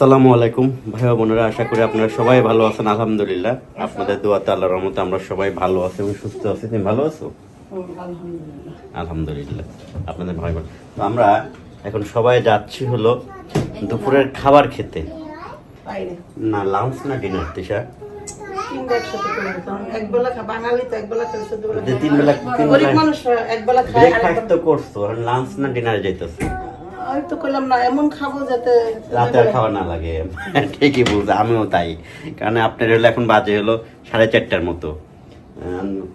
আসসালামু আলাইকুম। ভাই বোনেরা আশা করি আপনারা সবাই ভালো আছেন আলহামদুলিল্লাহ। আপনাদের দোয়াতে আল্লাহর রহমতে আমরা সবাই ভালো আছি এবং সুস্থ আছি। তুমি ভালো আছো? আলহামদুলিল্লাহ। আপনাদের ভাই বোন। তো আমরা এখন সবাই যাচ্ছি হলো দুপুরের খাবার খেতে। না লাঞ্চ না ডিনার তিশা? তিন বেলা তো করছ লাঞ্চ না ডিনারে যাইতেছে? আমি তো করলাম না এমন খাব যাতে রাতে আর খাওয়া না লাগে। ঠিকই বলছে আমিও তাই। কারণ আপনার হলো এখন বাজে হলো সাড়ে চারটার মতো।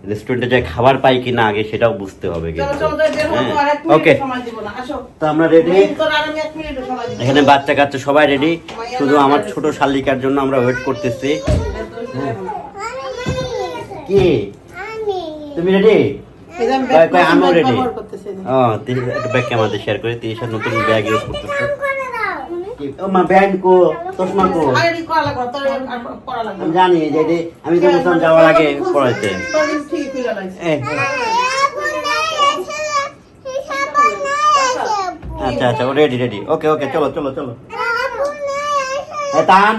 রেস্টুরেন্টে যে খাবার পাই কিনা আগে সেটাও বুঝতে হবে এক ওকে মিনিট সময় দিব না আসো। তো আমরা রেডি তোর আর আমি এক মিনিট সময় দিব এখানে বাচ্চা কাচ্চা সবাই রেডি শুধু আমার ছোট শালিকার জন্য আমরা ওয়েট করতেছি। কি? তুমি রেডি শেয়ার করে? তিরিশ নতুন ব্যাগ ইউজ করতেছে? মা ব্যাগ কো চশমা কো। জানি যে আমি তো যাওয়ার আগে পড়াইতে। এ, আচ্ছা আচ্ছা ও রেডি রেডি ওকে ওকে চলো চলো চলো। এ, তান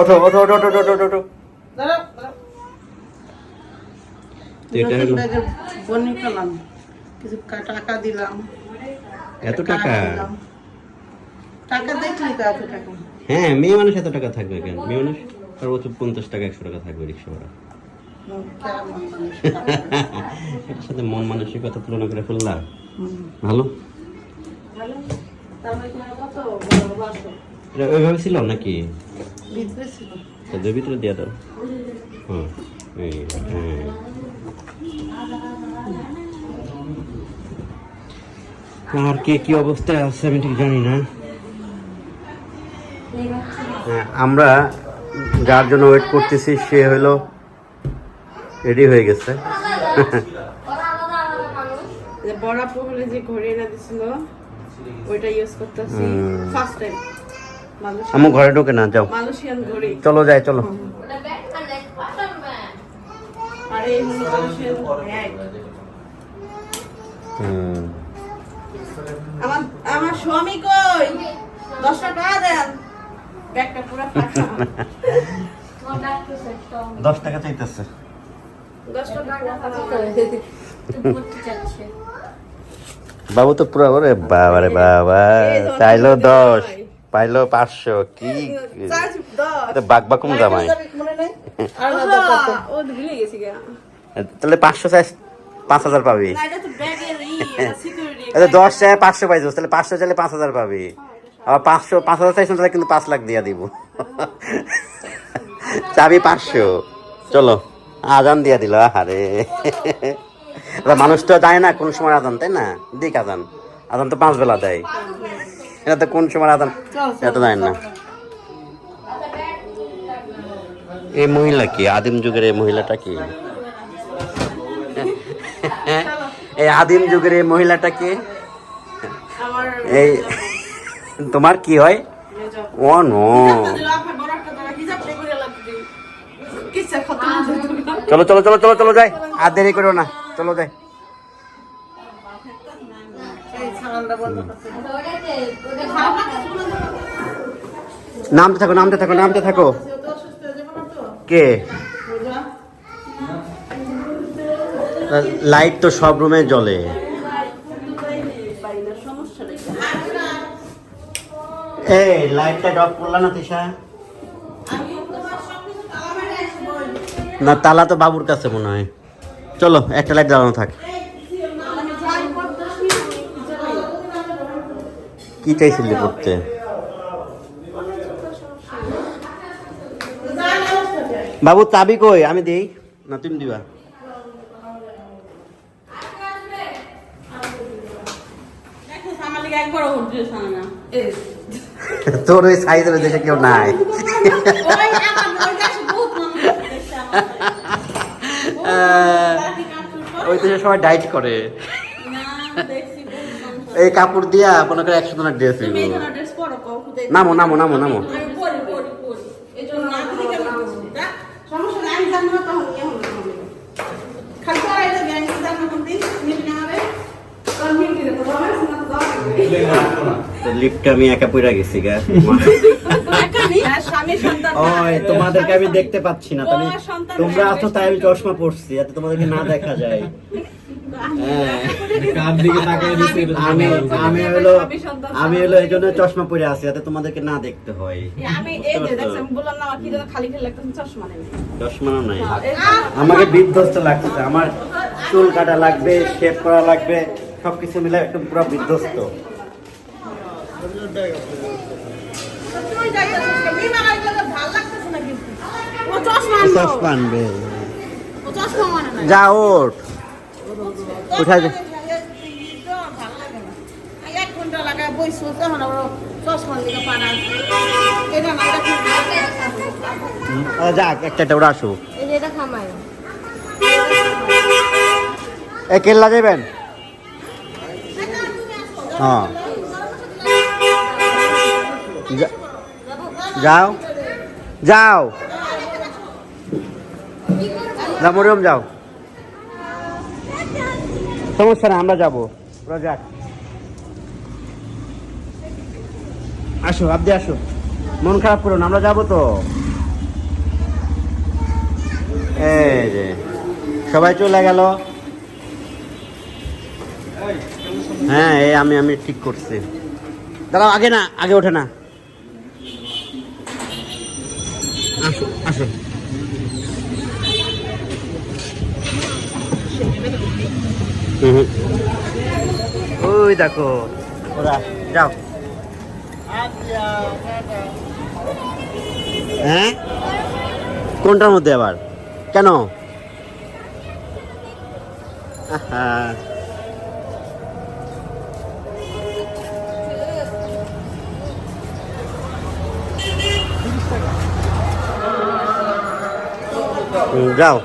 ওঠো ওঠো ওঠো ওঠো ওঠো ওঠো ওঠো। দাঁড়াও, দাঁড়াও। তো এটা হলো পেলাম। কিছু টাকা দিলাম। এত টাকা? টাকা দেখলি তো এত টাকা? হ্যাঁ মেয়ে মানুষ এত টাকা থাকবে কেন? মেয়ে মানুষ ও পঞ্চাশ টাকা একশো টাকা থাকবে রিক্সা ভাড়া। এটার সাথে মন মানসিকতা তুলনা করে ফেললাম ভালো? এটা ওইভাবে ছিল নাকি? ভিতরে ছিল। তাদের ভিতরে দিয়ে দাও। হ্যাঁ হ্যাঁ। আর কে কি অবস্থায় আছে আমি ঠিক জানি না। হ্যাঁ, আমরা যার জন্য ওয়েট করতেছি সে হলো রেডি হয়ে গেছে। বড় আপু হলে যে ঘড়ি এনে দিছিল ওইটা ইউজ করতেছি ফার্স্ট টাইম আমার ঘরে ঢোকে না যাও। চলো যাই চলো। হুম। আমার আমার স্বামী কই? দশটা টাকা দেন। ব্যাগটা পুরো ফাঁকা। দশ টাকা চাইতেছে। বাবু তো পুরো ওরে বাবা রে বাবা চাইলো। দশ পাইলো পাঁচশো কি বাক বাকুম জামাই মনে নাই? আর না দরকার ও ভুলে গেছি গা। তাহলে পাঁচশো চাই পাঁচ হাজার পাবি। এটা এটা দশ চাই পাঁচশো পাইছো তাহলে পাঁচশো চাইলে পাঁচ হাজার পাবি। আবার পাঁচশো পাঁচ হাজার চাইছো তাহলে কিন্তু পাঁচ লাখ দিয়া দিব। চাবি পাঁচশো। চলো আজান দিয়া দিল আরে এবার মানুষ তো যায় না কোন সময় আজান তাই না? দিক আজান। আজান তো পাঁচ বেলা দেয়। এটা তো কোন সময় আজান? এটা তো যায় না। এই মহিলা কি? আদিম যুগের এই মহিলাটা কি? এই আদিম যুগের এই মহিলাটা কি এই তোমার কি হয়? Oh no. চলো চলো চলো চলো চলো, যাই। আর দেরি করো না। চলো, যাই। নামতে থাকো নামতে থাকো নামতে থাকো। কে? লাইট তো সব রুমে জ্বলে। এই, লাইটটা না না, তালা তো বাবুর কাছে মনে হয়। চলো, একটা লাইট জ্বালানো থাক। কি চাইছিলি করতে? বাবু, চাবি কই? আমি দেই। না, তুমি দিবা। লিগে একবার এই তোর ওই সাইজের দেশে কেউ নাই। ওই দেশে সবাই ডাইট করে। এই কাপড় দিয়া মনে করে একশো জনের ড্রেস নামো নামো নামো নামো। খালি লিফটে আমি একা পড়ে গেছি গা। ওই তোমাদেরকে আমি দেখতে পাচ্ছি না। তুমি তোমরা আছো তাই আমি চশমা পড়ছি যাতে তোমাদেরকে না দেখা যায়। আমি। আমি হলো আমি হলো এই জন্য চশমা পরে আছি যাতে তোমাদেরকে না দেখতে হয়। চশমা নাই। আমাকে বিধ্বস্ত লাগছে আমার চুল কাটা লাগবে শেপ করা লাগবে। সবকিছু মিলে একদম পুরো বিধ্বস্ত। চশমা আনবে। মানে না। যা ওঠ। আহ, যাক একটা ওরা আসো এই যে এটা খামায় এ কেল্লা যাবেন হ্যাঁ। যাও। যাও। যা মরিয়ম, যাও। সমস্যা না আমরা যাব। ওরা যাক আসো আপনি আসো। মন খারাপ করুন আমরা যাব তো। এই যে, সবাই চলে গেল। হ্যাঁ এই আমি আমি ঠিক করছি। দাঁড়াও, আগে না, আগে ওঠে না। আসো। ওই দেখো, ওরা, যাও। হ্যাঁ? কোনটার মধ্যে আবার? কেন? আহা। যাও।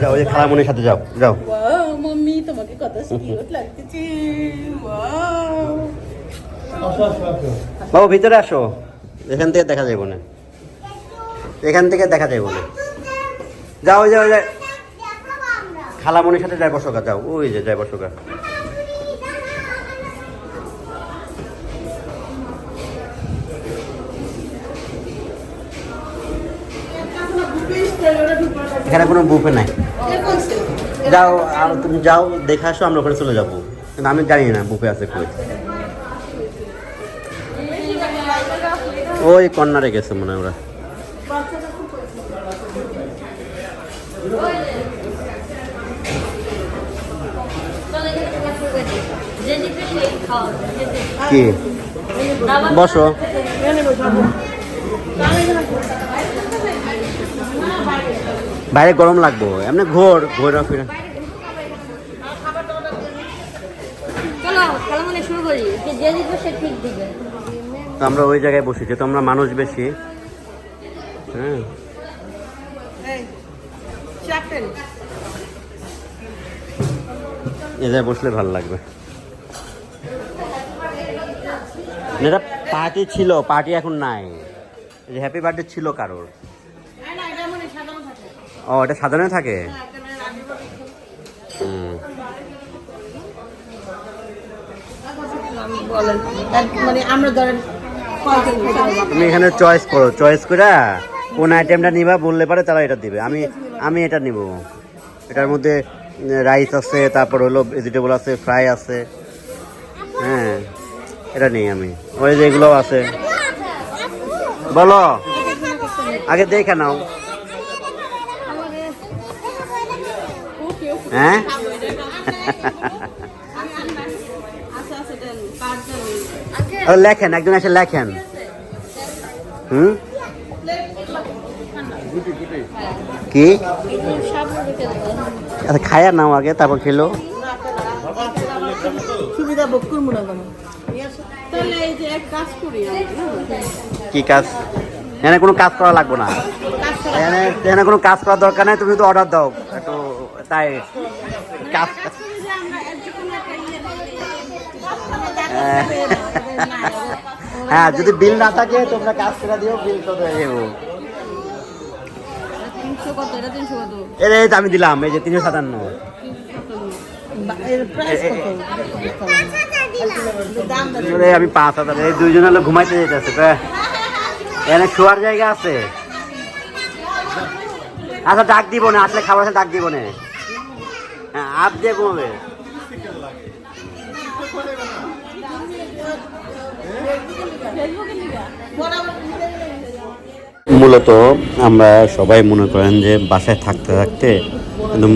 যাও ওই খালামনির সাথে যাও যাও। মাম্মি তোমাকে কত কিউট লাগতেছে ওয়াও বাবু ভিতরে আসো। এখান থেকে দেখা যাইব না। এখান থেকে দেখা যাইব না। যাও ওই যে ওই যে খালামনির সাথে যাই বসোকা যাও। ওই যে যাই বসোকা এখানে কোনো বুফে নাই। যাও আর তুমি যাও দেখে আসো আমরা ওখানে চলে যাব। কিন্তু আমি জানি না বুফে আছে কই। ওই কর্নারে গেছে মনে হয় ওরা। কি? বসো। বাইরে গরম লাগবো এমনি ঘোর ঘোরা ফিরে। চলো খেলা শুরু করি। যে যে দিবে সে ঠিক দিবে। তো আমরা ওই জায়গায় বসেছি তো আমরা মানুষ বেশি। হ্যাঁ। এ জায়গায় বসলে ভালো লাগবে। এটা পার্টি ছিল পার্টি এখন নাই। যে হ্যাপি বার্থডে ছিল কারোর? ও এটা সাধারণ থাকে? মানে আমরা ধরেন তুমি এখানে চয়েস করো চয়েস করে কোন আইটেমটা নিবা, বললে পারে তারা এটা দিবে। আমি আমি এটা নিব। এটার মধ্যে রাইস আছে, তারপর হলো ভেজিটেবল আছে ফ্রাই আছে। হ্যাঁ এটা নেই আমি। ওই যে এগুলো আছে। বলো, আগে দেখে নাও। হ্যাঁ আচ্ছা আচ্ছা দেন পাঁচজন আরে লেখেন একজন এসে লেখেন। হুম? কি? আচ্ছা খায়া নাও আগে তারপর খেলো। সুবিধা ভোগ করব না কেন? তাহলে এই যে এক কাজ করি কি কাজ? এখানে কোনো কাজ করা লাগবে না। এখানে কোনো কাজ করার দরকার নেই তুমি তো অর্ডার দাও। একটু তাই। কাজ করি যে আমরা এর যে কোনো একটা ইয়ে নেই। আমরা যারা হ্যাঁ যদি বিল না থাকে তোমরা কাজ করে দিও বিল তো এটা এই যে আমি দিলাম এই যে তিনশো সাতান্ন। আমি পাঁচ হাজার এই দুইজন হলো ঘুমাইতে যেতেছে তো এখানে শোয়ার জায়গা আছে। আচ্ছা ডাক দিব না আসলে খাবার আছে ডাক দিব না। হ্যাঁ আপ দিয়ে ঘুমাবে। মূলত আমরা সবাই মনে করেন যে বাসায় থাকতে থাকতে একদম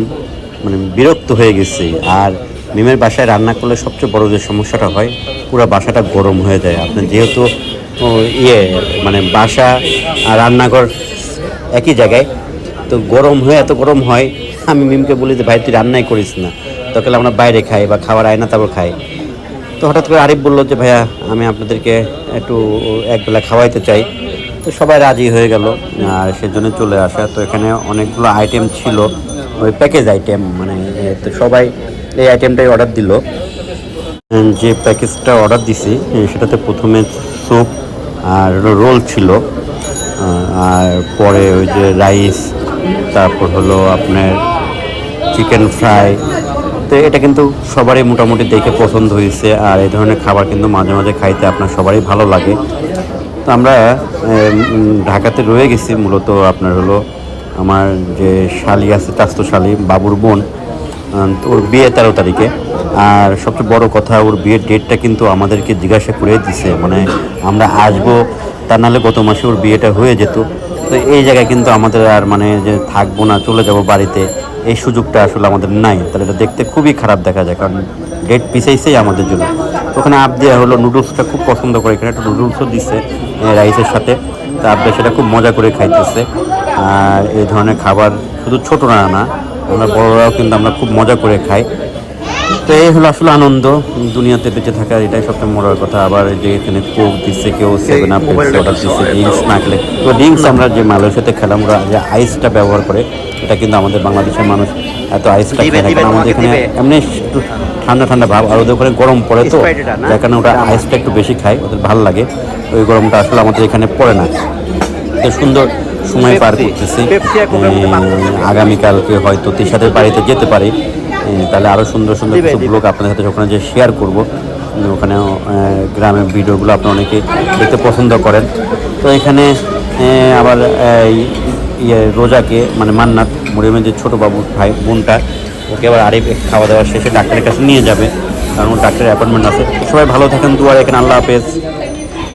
মানে বিরক্ত হয়ে গেছি। আর মিমের বাসায় রান্না করলে সবচেয়ে বড় যে সমস্যাটা হয়, পুরো বাসাটা গরম হয়ে যায়। আপনার যেহেতু ইয়ে মানে বাসা আর রান্নাঘর একই জায়গায়, তো গরম হয়ে এত গরম হয়, আমি মিমকে বলি যে, ভাই, তুই রান্নাই করিস না। তখন আমরা বাইরে খাই বা খাবার আয় না তারপর খাই। তো হঠাৎ করে আরিফ বলল যে, ভাইয়া, আমি আপনাদেরকে একটু একবেলা খাওয়াইতে চাই। তো সবাই রাজি হয়ে গেল, আর সেজন্য চলে আসা। তো এখানে অনেকগুলো আইটেম ছিল, ওই প্যাকেজ আইটেম মানে তো সবাই এই আইটেমটাই অর্ডার দিল। যে প্যাকেজটা অর্ডার দিছি সেটাতে প্রথমে স্যুপ আর রোল ছিল আর পরে ওই যে রাইস তারপর হলো আপনার চিকেন ফ্রাই তো এটা কিন্তু সবারই মোটামুটি দেখে পছন্দ হয়েছে, আর এই ধরনের খাবার কিন্তু মাঝে মাঝে খাইতে আপনার সবারই ভালো লাগে। তো আমরা ঢাকাতে রয়ে গেছি, মূলত আপনার হলো আমার যে শালি আছে, চাস্তো শালি, বাবুর বোন ওর বিয়ে তেরো তারিখে। আর সবচেয়ে বড় কথা, ওর বিয়ের ডেটটা কিন্তু আমাদেরকে জিজ্ঞাসা করে দিছে মানে আমরা আসব, তা নাহলে গত মাসে ওর বিয়েটা হয়ে যেত। তো এই জায়গায় কিন্তু আমাদের আর মানে যে থাকব না, চলে যাব বাড়িতে এই সুযোগটা আসলে আমাদের নাই। তাহলে এটা দেখতে খুবই খারাপ দেখা যায়, কারণ ডেট পিছাইছেই আমাদের জন্য। ওখানে আপ দেওয়া হলো নুডলসটা খুব পছন্দ করে, এখানে একটা নুডলসও দিচ্ছে রাইসের সাথে। তা আপনি সেটা খুব মজা করে খাইতেছে। আর এই ধরনের খাবার শুধু ছোটো না, আমরা বড়রাও কিন্তু আমরা খুব মজা করে খাই। তো এই হলো আসলে আনন্দ দুনিয়াতে বেঁচে থাকার এটাই সবচেয়ে মজার কথা। আবার যে এখানে কোক দিচ্ছে কেউ সেভেন আপ অর্ডার দিচ্ছে ড্রিঙ্কস না খেলে। তো ড্রিঙ্কস আমরা যে মালয়েশিয়াতে খেলাম ওরা যে আইসটা ব্যবহার করে এটা কিন্তু আমাদের বাংলাদেশের মানুষ এত আইসটা খায় না আমাদের এখানে এমনি একটু ঠান্ডা ঠান্ডা ভাব আর ওদের ওখানে গরম পড়ে তো যার কারণে ওরা আইসটা একটু বেশি খায় ওদের ভালো লাগে। ওই গরমটা আসলে আমাদের এখানে পড়ে না। তো সুন্দর সময় পার করতেছি। আগামীকালকে হয়তো তিশাদের বাড়িতে যেতে পারি। তাহলে আরও সুন্দর সুন্দর কিছু ব্লগ আপনাদের সাথে ওখানে যে শেয়ার করব। ওখানে গ্রামের ভিডিওগুলো আপনি অনেকে দেখতে পছন্দ করেন। তো এখানে আবার এই ইয়ে রোজাকে মানে মান্নাত মরিয়মের যে ছোটো বাবু ভাই বোনটা ওকে আবার আরিফ খাওয়া দাওয়া শেষে ডাক্তারের কাছে নিয়ে যাবে। কারণ ডাক্তারের অ্যাপয়েন্টমেন্ট আছে। সবাই ভালো থাকেন দুয়ার এখানে আল্লাহ হাফেজ।